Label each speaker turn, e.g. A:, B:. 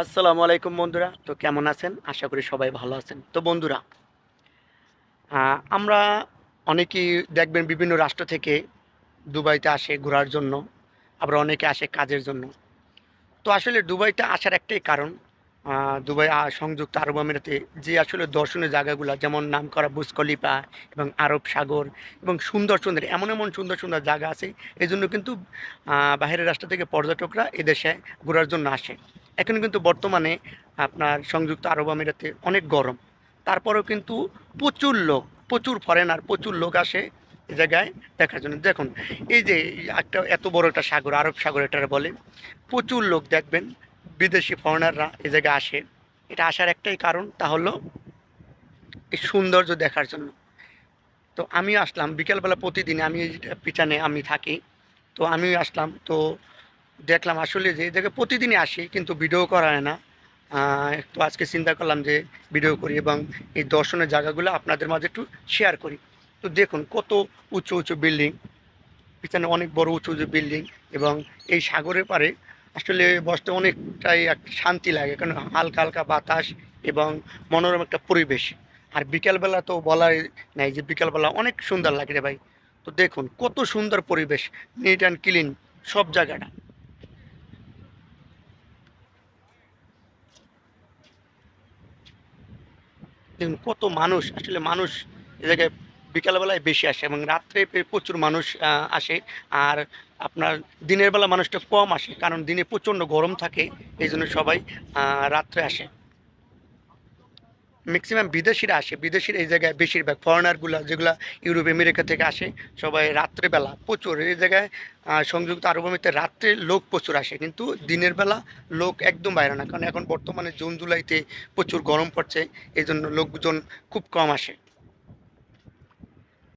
A: আসসালামু আলাইকুম বন্ধুরা, তো কেমন আছেন? আশা করি সবাই ভালো আছেন। তো বন্ধুরা আমরা অনেকেই দেখবেন বিভিন্ন রাষ্ট্র থেকে দুবাইতে আসে ঘোরার জন্য, আবার অনেকে আসে কাজের জন্য। তো আসলে দুবাইতে আসার একটাই কারণ দুবাই সংযুক্ত আরব আমিরাতে যে আসলে দর্শনীয় জায়গাগুলো, যেমন নাম করা খলিফা এবং আরব সাগর এবং সুন্দর সুন্দর, এমন এমন সুন্দর সুন্দর জায়গা আছে এই জন্য কিন্তু বাইরের রাষ্ট্র থেকে পর্যটকরা এদেশে ঘোরার জন্য আসে। এখন কিন্তু বর্তমানে আপনার সংযুক্ত আরব আমিরাতে অনেক গরম। তারপরেও কিন্তু প্রচুর লোক, প্রচুর ফরেনার প্রচুর লোক আসে এ জায়গায় দেখার জন্য। দেখুন, এই যে একটা এত বড় একটা সাগর, আরব সাগর এটা বলে, প্রচুর লোক দেখবেন, বিদেশি ফরেনাররা এ জায়গায় আসে। এটা আসার একটাই কারণ, তা হলো এই সৌন্দর্য দেখার জন্য। তো আমিও আসলাম, বিকেলবেলা প্রতিদিন আমি পিছনে আমি থাকি, তো আমিও আসলাম। তো দেখলাম, আসলে যে জায়গায় প্রতিদিনই আসি, কিন্তু ভিডিও করা হয় না। একটু আজকে চিন্তা করলাম যে ভিডিও করি এবং এই দর্শনের জায়গাগুলো আপনাদের মাঝে একটু শেয়ার করি। তো দেখুন, কত উঁচু উঁচু বিল্ডিং, পিছনে অনেক বড় উঁচু উঁচু বিল্ডিং এবং এই সাগরের পারে আসলে বসতে অনেকটাই এক শান্তি লাগে, কারণ হালকা হালকা বাতাস এবং মনোরম একটা পরিবেশ। আর বিকেলবেলা তো বলাই নাই যে বিকেলবেলা অনেক সুন্দর লাগে রে ভাই। তো দেখুন, কত সুন্দর পরিবেশ নিট অ্যান্ড ক্লিন সব জায়গাটা। দেখুন, কত মানুষ, আসলে মানুষ এ জায়গায় বিকালবেলায় বেশি আসে এবং রাত্রে প্রচুর মানুষ আসে। আর আপনার দিনের বেলা মানুষটা কম আসে কারণ দিনে প্রচণ্ড গরম থাকে এই জন্য সবাই রাত্রে আসে। ম্যাক্সিমাম বিদেশিরা আসে। বিদেশির এই জায়গায় বেশিরভাগ ফরেনারগুলো যেগুলো ইউরোপ, আমেরিকা থেকে আসে, সবাই রাত্রেবেলা প্রচুর। এই জায়গায় সংযুক্ত আরব আমিরাতে রাত্রে লোক প্রচুর আসে, কিন্তু দিনের বেলা লোক একদম বাইরে না। কারণ এখন বর্তমানে জুন, জুলাইতে প্রচুর গরম পড়ছে এই জন্য লোকজন খুব কম আসে।